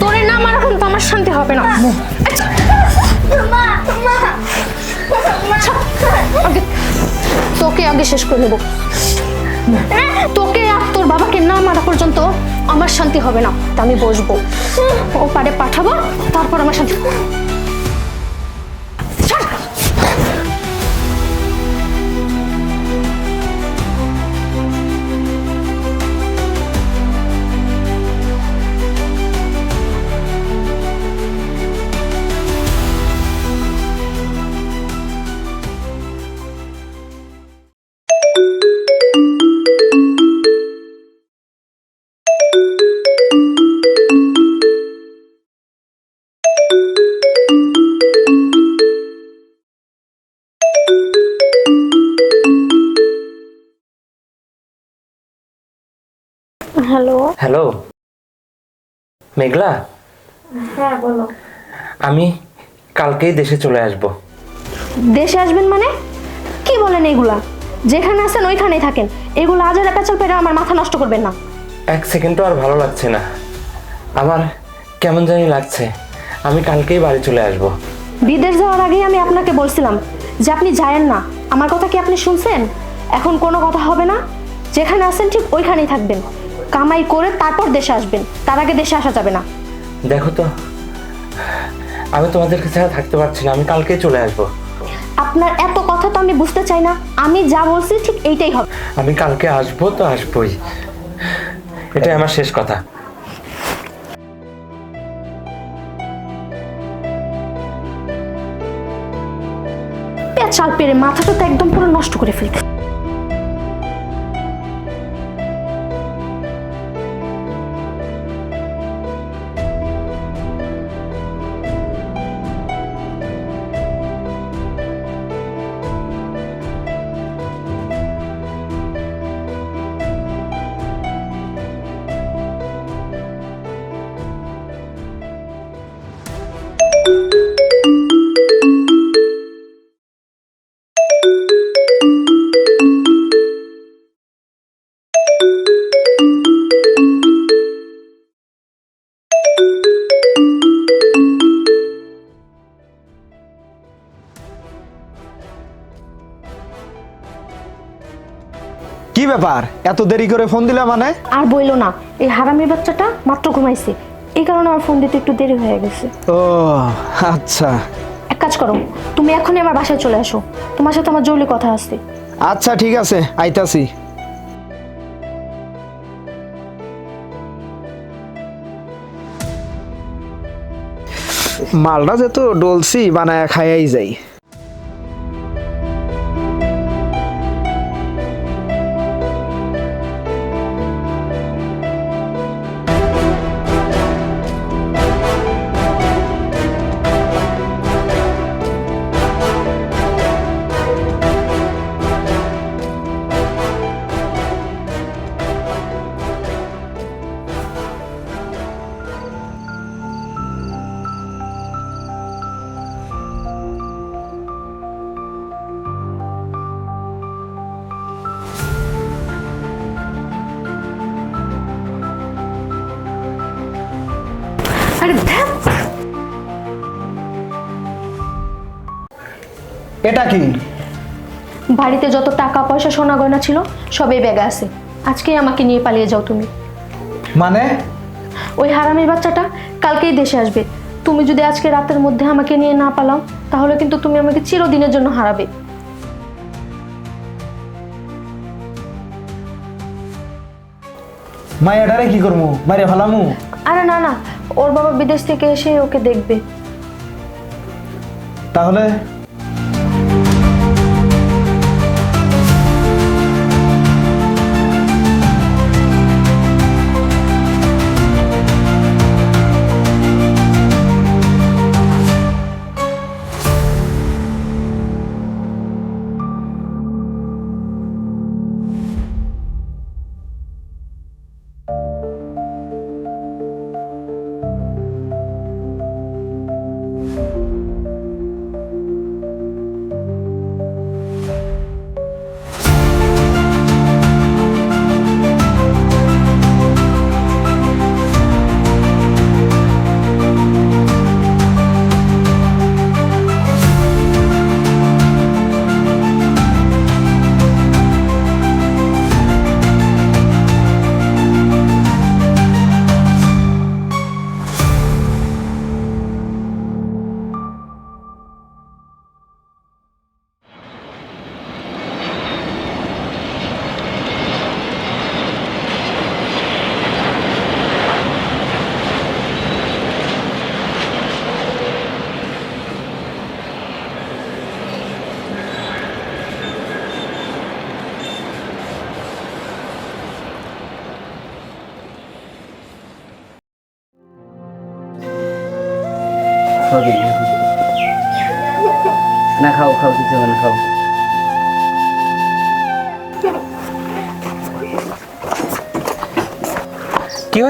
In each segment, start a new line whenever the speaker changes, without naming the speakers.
তোরে না মারা এখন তো আমার শান্তি হবে না। তোকে আগে শেষ করে নেব তোকে আর তোর বাবাকে না মারা পর্যন্ত আমার শান্তি হবে না। তা আমি বসবো। ও পারে পাঠাবো তারপর আমার শান্তি হ্যালো।
হ্যালো। মেঘলা?
হ্যাঁ বলো।
আমি কালকেই দেশে চলে আসব।
দেশে আসবেন মানে? কি বলেন এগুলা? যেখানে আছেন ওইখানেই থাকেন। এগুলো আজের প্যাচাল পেরে আমার মাথা নষ্ট করবেন না।
এক সেকেন্ডও আর ভালো লাগছে না। আমার কেমন জানি লাগছে। আমি কালকেই বাড়ি চলে আসব।
বিদেশ যাওয়ার আগেই আমি আপনাকে বলছিলাম যে আপনি যায়েন না। আমার কথা কি আপনি শুনছেন? এখন কোনো কথা হবে না? যেখানে আছেন ঠিক ওইখানেই থাকবেন। কামাই করে তারপর দেশে আসবেন। তার আগে দেশে আসা যাবে না।
দেখো তো আমি তোমাদের কাছে আর থাকতে পারছি না আমি কালকেই চলে আসব।
আপনার এত কথা তো আমি বুঝতে চাই না। আমি যা বলছি ঠিক এইটাই হবে।
আমি কালকে আসব তো আসবই। এটাই আমার শেষ কথা।
পেঁচাল পেরে মাথাটা তো একদম পুরো নষ্ট করে ফেলছে
ব্যাপার? এত দেরি করে ফোন দিলে মানে?
আর বইলো না এই হারামি বাচ্চাটা মাত্র ঘুমাইছে। এই কারণে আমার ফোন দিতে একটু দেরি হয়ে গেছে।
ও আচ্ছা।
এক কাজ করো তুমি এখনই আমার বাসায় চলে আসো। তোমার সাথে আমার জরুরি কথা আছে।
আচ্ছা ঠিক আছে আইতাছি। মালটা যেহেতু ডলছি বানায় খাইয়াই যাই। এটা কি?
বাড়িতে যত টাকা পয়সা সোনা গয়না ছিল সবই ব্যাগে আছে। আজকেই আমাকে নিয়ে পালিয়ে যাও তুমি।
মানে?
ওই হারামির বাচ্চাটা কালকেই দেশে আসবে। তুমি যদি আজকে রাতের মধ্যে আমাকে নিয়ে না পালাও তাহলে কিন্তু তুমি আমাকে চিরদিনের জন্য হারাবে।
মায়াটারে কি করব মারে ভালামু?
আরে না না ওর বাবা বিদেশ থেকে এসে ওকে দেখবে।
তাহলে?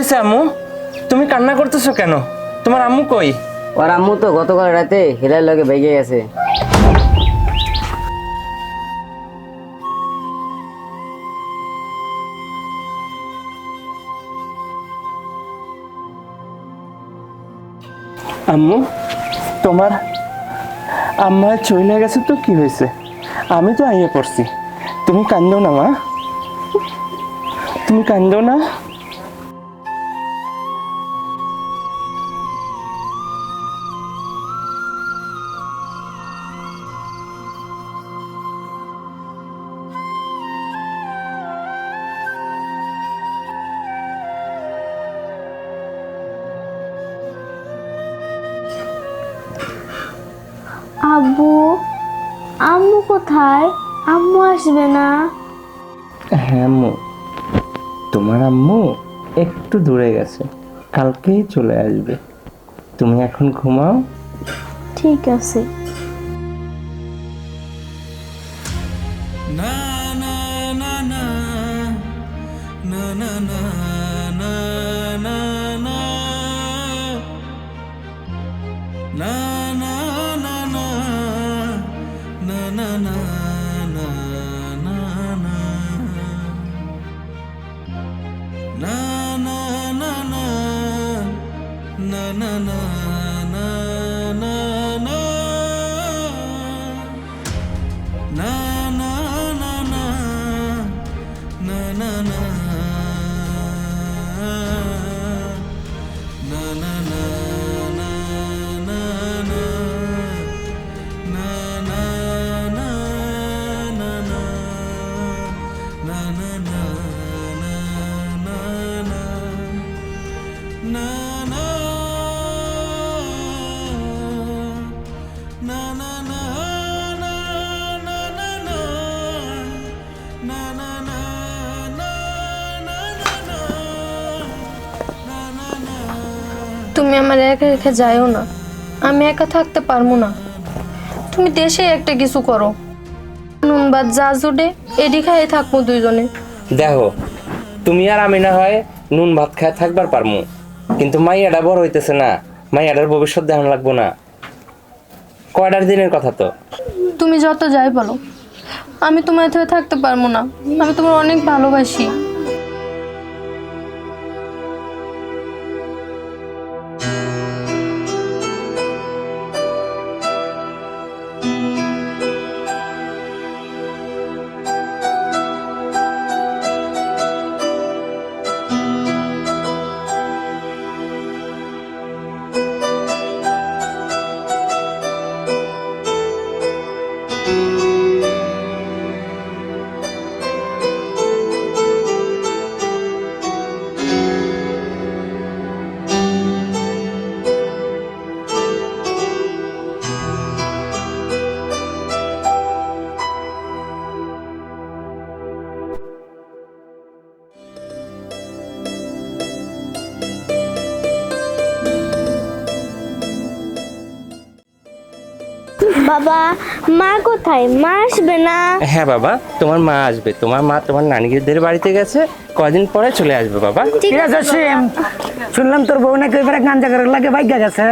হয়েছে আম্মু? তুমি কান্না করতেছো কেন? তোমার আম্মু কই?
ওর আম্মু তো গতকাল রাতে হিলার লগে বেগে গেছে।
আম্মু তোমার আম্মা চলে গেছে তো কি হয়েছে? আমি তো আইয়ে পড়ছি। তুমি কান্দো না মা। তুমি কান্দো না।
আম্মু আসবে না?
হ্যাঁ আম্মু। তোমার আম্মু একটু দূরে গেছে। কালকেই চলে আসবে। তুমি এখন ঘুমাও।
ঠিক আছে।
রেখে যাইও না। আমি একা থাকতে পারব না। তুমি দেশে একটা কিছু করো। নুন ভাত যা জুড়ে এডি খাই থাকব দুইজনে।
দেখো তুমি আর আমি না হয় নুন ভাত খায় থাকবার পারমু। কিন্তু মাইয়াটা বড় হইতেছে না। মাইয়াটার ভবিষ্যৎ দেখান লাগবো না। কয়টার দিনের কথা তো?
তুমি যত যাই বলো। আমি তোমার থেকে থাকতে পারব না। আমি তোমার অনেক ভালোবাসি।
বাবা মা কোথায়? মা আসবে না?
হ্যাঁ বাবা তোমার মা আসবে। তোমার মা তোমার নানিদের বাড়িতে গেছে কয়দিন পরে চলে আসবে বাবা।
ঠিক আছে সিম। শুনলাম তোর বউ নাকি এবারে গাঞ্জা করার লাগে ভাগ্যা গেছে।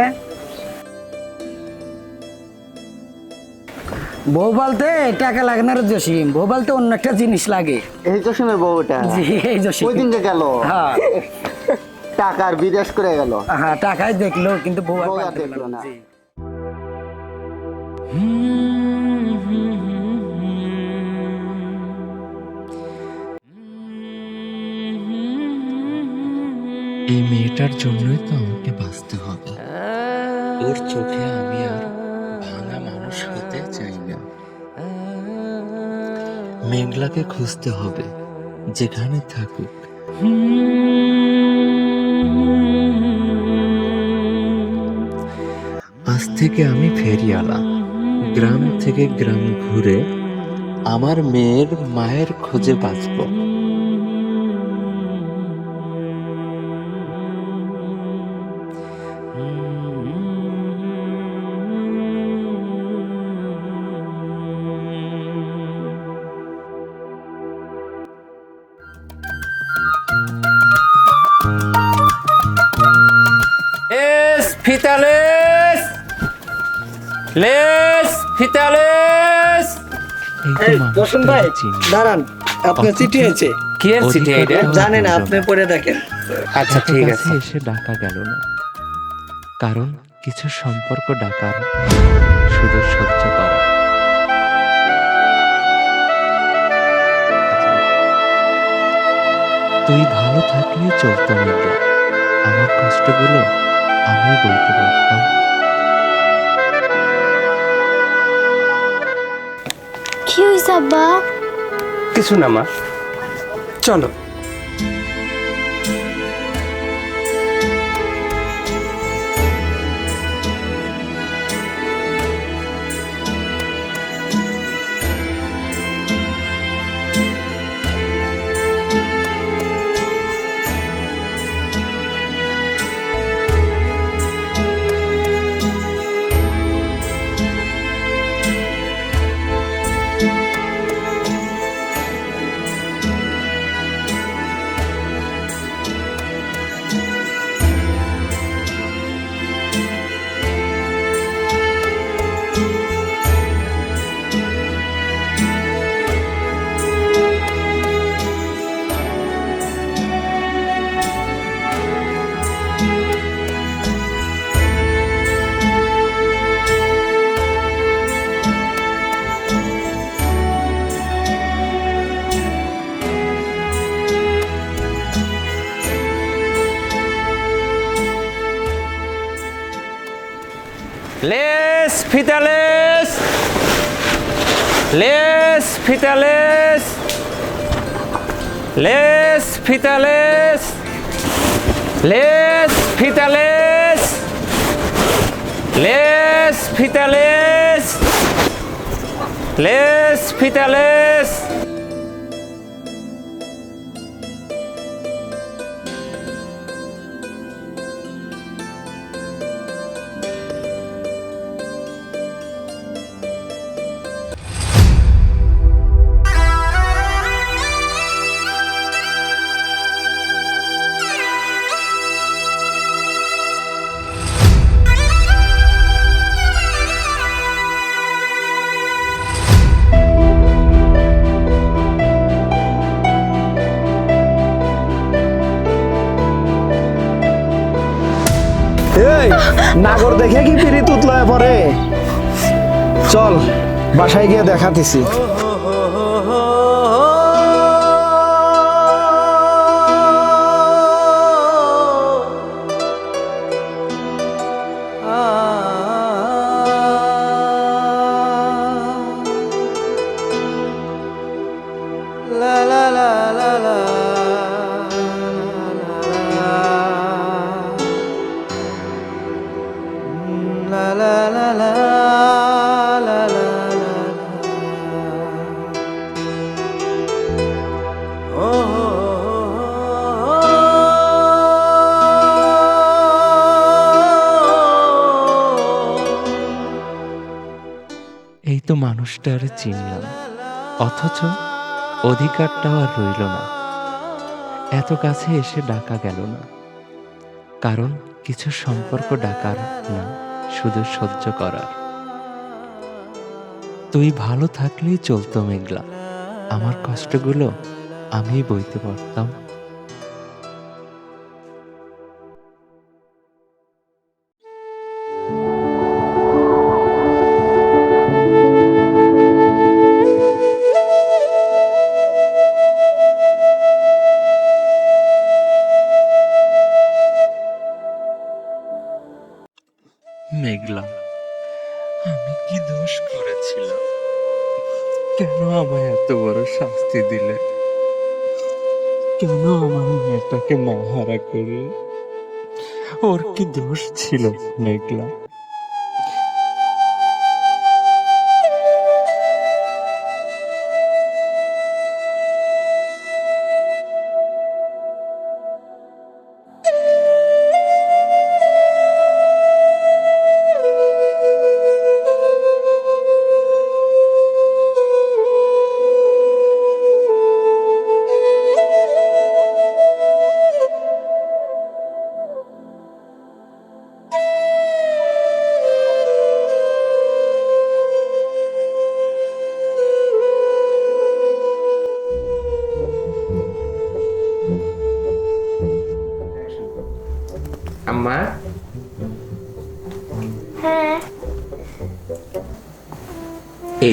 বউ বলতে টাকা লাগে না জসিম। বউ বলতে অন্য একটা জিনিস লাগে।
এই জসিমের বউটা?
জি এই জসিম।
ওই দিনকে গেল?
হ্যাঁ।
টাকার বিদেশ করে গেল?
হ্যাঁ টাকাই দেখল কিন্তু বউ আর
দেখল না।
এই মেয়েটার জন্যই তো আমাকে বাঁচতে হবে। ওর চোখে আমি আর ভাঙা মানুষ হতে চাই না। মেঘলাকে খুঁজতে হবে, যেখানে থাকুক। আজ থেকে আমি ফেরিয়ালা গ্রাম থেকে গ্রাম ঘুরে আমার মেয়ের মায়ের খোঁজে বাঁচবো।
ভাই দাঁড়ান আপনার চিঠি হয়েছে
কি এর চিঠি এটা?
জানে না। আপনি পড়ে দেখেন।
আচ্ছা ঠিক আছে।
এসে ডাকা গেল না। কারণ কিছু সম্পর্ক ডাকার শুধু সহ্য করা। তুই ভালো থাকলে চলতো মেঘলা আমার কষ্টগুলো আমি বলতে পারতাম।
কি হয়েছে আব্বা
কিছু না মা চলো
লেস লেস ফিতালেস লেস। ফিতালেস লেস। ফিতালেস লেস। ফিতালেস
বাসায় গিয়ে দেখাতেছি।
অথচ অধিকারটাও আর রইল না। এত কাছে এসে ডাকা গেল না। কারণ কিছু সম্পর্ক ডাকার না, শুধু সহ্য করার। তুই ভালো থাকলেই চলতো মেঘলা। আমার কষ্টগুলো আমি বইতে পারতাম। মেয়েটাকে মাহারা করে। ওর কি দোষ ছিল মেঘলা?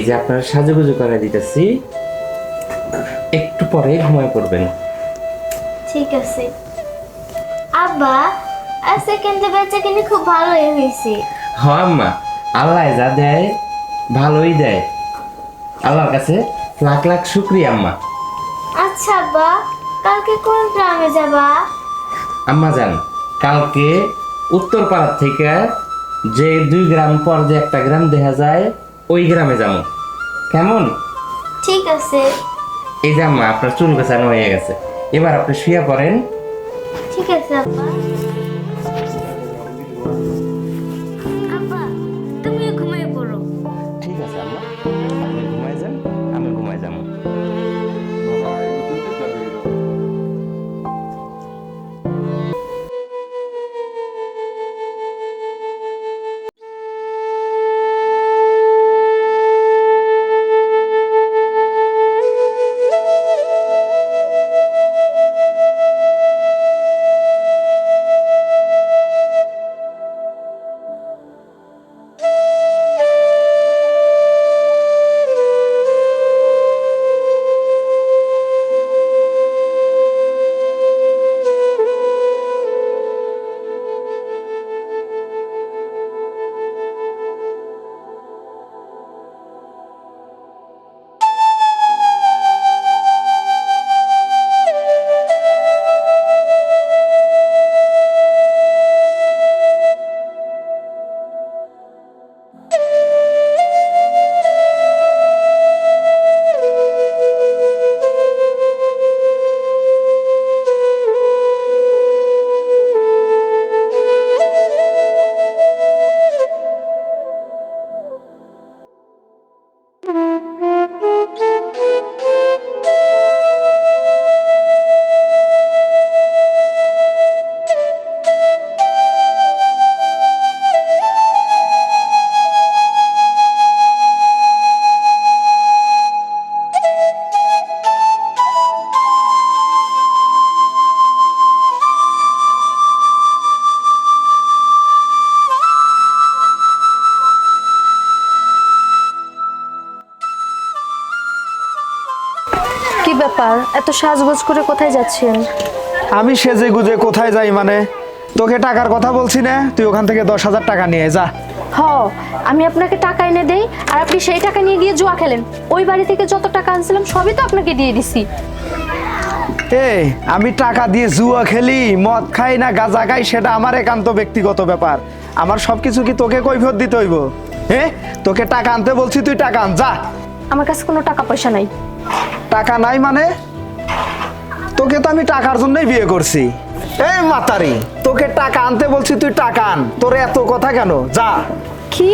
এই যে আপনার সাজুগুজু করে দিতেছি। একটু পরে ঘুমায় পড়বেন।
ঠিক আছে। আব্বা আর সেকেন্ডে বেচা কিনে খুব ভালোই হয়েছে।
হ আম্মা। আল্লাহ যা দেয় ভালোই দেয়। আল্লাহর কাছে লাখ লাখ শুক্রিয়া আম্মা।
আচ্ছা আব্বা কালকে কোন গ্রামে যাবা?
আম্মা যান কালকে উত্তর পাড়ার থেকে যে দুই গ্রাম পর যে একটা গ্রাম দেখা যায় ওই গ্রামে যাব কেমন?
ঠিক আছে।
এই যে আম্মা আপনার চুল গোছানো হয়ে গেছে। এবার আপনি শুয়ে পড়েন।
ঠিক আছে আব্বা আব্বা।
সাজগোজ করে কোথায় যাচ্ছেন?
আমি সেজে গুজে কোথায় যাই মানে? তোকে টাকার কথা বলছি না? তুই ওখান থেকে দশ হাজার টাকা নিয়ে যা।
হ আমি আপনাকে টাকা এনে দেই আর আপনি সেই টাকা নিয়ে গিয়ে জুয়া খেলেন। ওই বাড়ি থেকে যত টাকা আনছিলাম সবই তো আপনাকে দিয়ে দিছি।
এ আমি টাকা দিয়ে জুয়া খেলি মদ খাই না গাঁজা খাই সেটা আমার একান্ত ব্যক্তিগত ব্যাপার। আমার সব কিছু কি তোকে কৈফত দিতে হইব? হ্যাঁ তোকে টাকা আনতে বলছি তুই টাকা আন যা।
আমার কাছে কোনো টাকা পয়সা নাই।
টাকা নাই মানে? তোকে তো আমি টাকার জন্যই বিয়ে করছি। এই মাতারি তোকে টাকা আনতে বলছি তুই টাকা আন। তোর এত কথা কেন? যা।
কি?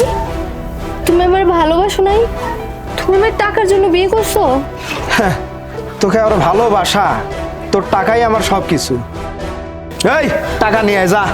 তুমি আমার ভালোবাসো নাই? তুমি আমার টাকার জন্য বিয়ে করছ?
হ্যাঁ, তোকে আর ভালোবাসা তোর টাকাই আমার সব কিছু এই টাকা নিয়ে আয়, যা।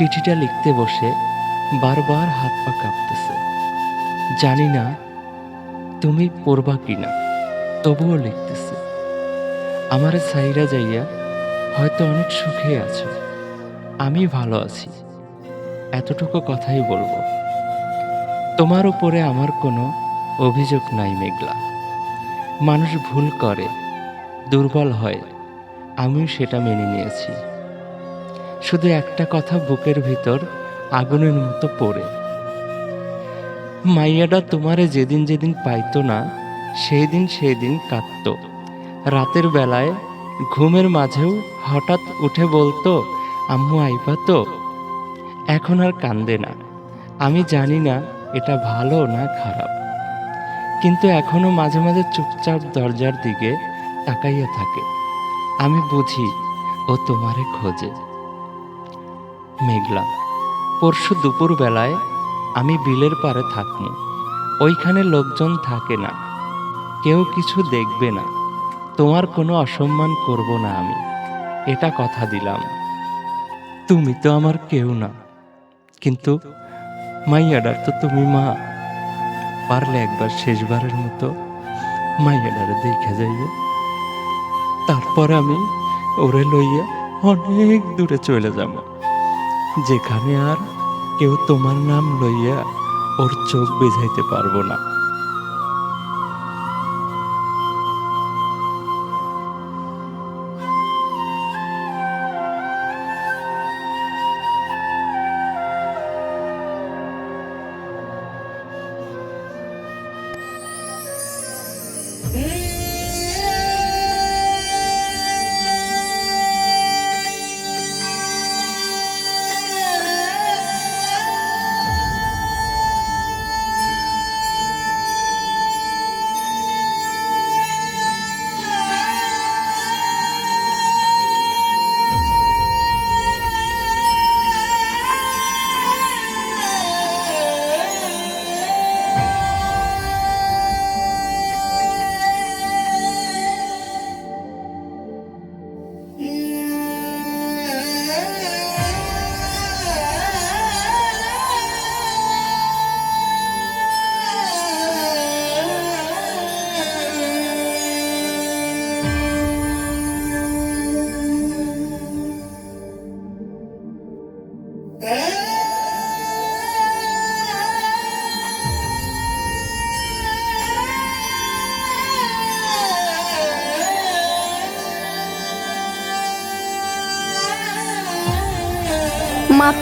চিঠিটা লিখতে বসে বারবার হাত পা কাঁপতেছে। জানি না তুমি পড়বা কিনা,
তবুও লিখতেছে। আমার সাইরা যাইয়া হয়তো অনেক সুখে আছো। আমি ভালো আছি। এতটুকু কথাই বলব। তোমার উপরে আমার কোনো অভিযোগ নাই মেঘলা। মানুষ ভুল করে, দুর্বল হয়। আমিও সেটা মেনে নিয়েছি। শুধু একটা কথা বুকের ভিতর আগুনের মতো পড়ে। মাইয়াডা তোমারে যেদিন যেদিন পাইতো না সেই দিন সেই দিন কাঁদত। রাতের বেলায় ঘুমের মাঝেও হঠাৎ উঠে বলতো, আম্মু আইবা তো? এখন আর কান্দে না। আমি জানি না এটা ভালো না খারাপ। কিন্তু এখনও মাঝে মাঝে চুপচাপ দরজার দিকে তাকাইয়া থাকে। আমি বুঝি ও তোমারে খোঁজে। মেঘলা। পরশু দুপুর বেলায় আমি বিলের পারে থাকব ওইখানে লোকজন থাকে না। কেউ কিছু দেখবে না। তোমার কোনো অসম্মান করব না আমি। এটা কথা দিলাম। তুমি তো আমার কেউ না। কিন্তু মাইয়াডার তো তুমি মা। পারলে একবার শেষবারের মতো মাইয়াডারে দেখে যাইবে। তারপর আমি ওরে লইয়া অনেক দূরে চলে যাব। যেখানে আর কেউ তোমার নাম লইয়া ওর চোখ বেজাইতে পারব না।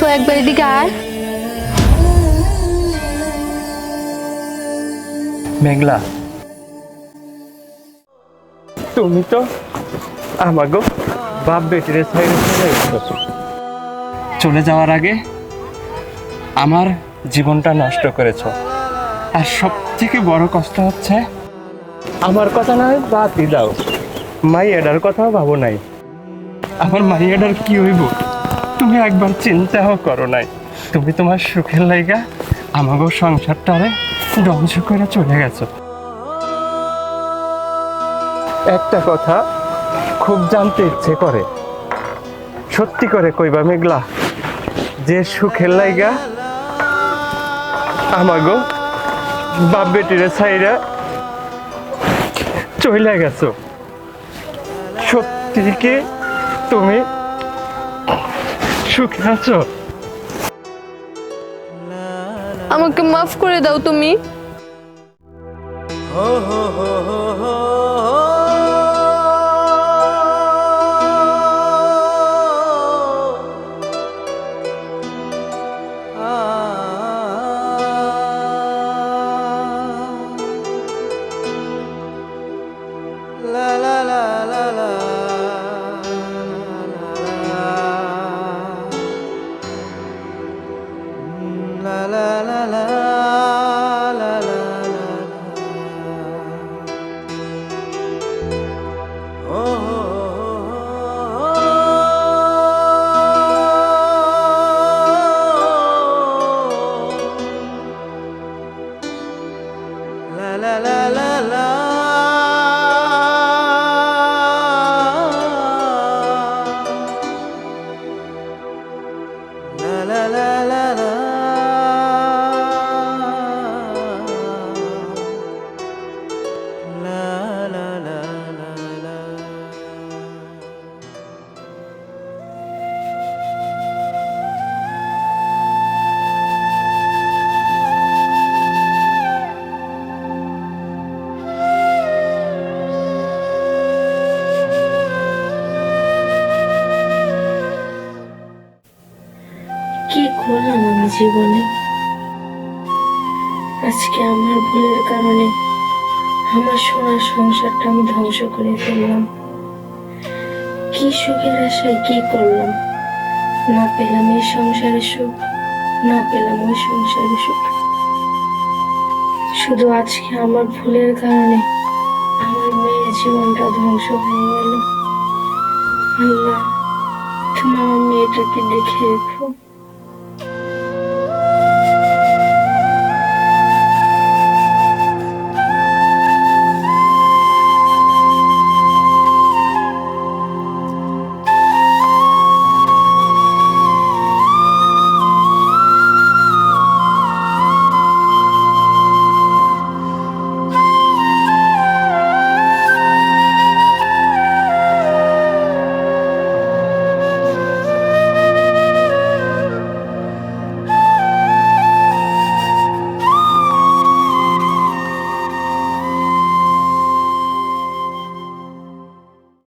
তো একবার এদিকে আয়।
মেঘলা। তুমি তো আমাগো বাপ বেটিরে চলে যাওয়ার আগে আমার জীবনটা নষ্ট করেছ। আর সব থেকে বড় কষ্ট হচ্ছে আমার কথা না বাদই দাও। এডার কথাও ভাবো নাই। আমার মাই এডার কি হইব? তুমি একবার চিন্তাও করো নাই। তুমি তোমার সুখের লাইগা আমাগো সংসারটারে ধ্বংস করে চলে গেছো। একটা কথা খুব জানতে ইচ্ছে করে। সত্যি করে কইবা মেঘলা, যে সুখের লাইগা আমাগো বাপ বেটিরে ছাইরা চলে গেছো। সত্যি কি তুমি সুখে আছো?
আমাকে মাফ করে দাও তুমি।
আমি ধ্বংস করে ফেললাম। কি সুখের আশায় কি করলাম? না পেলাম এই সংসারে সুখ, না পেলাম ওই সংসারে সুখ। শুধু আজকে আমার ভুলের কারণে আমার মেয়ের জীবনটা ধ্বংস হয়ে গেল। আল্লাহ, তুমি আমার মেয়েটাকে দেখে রেখো।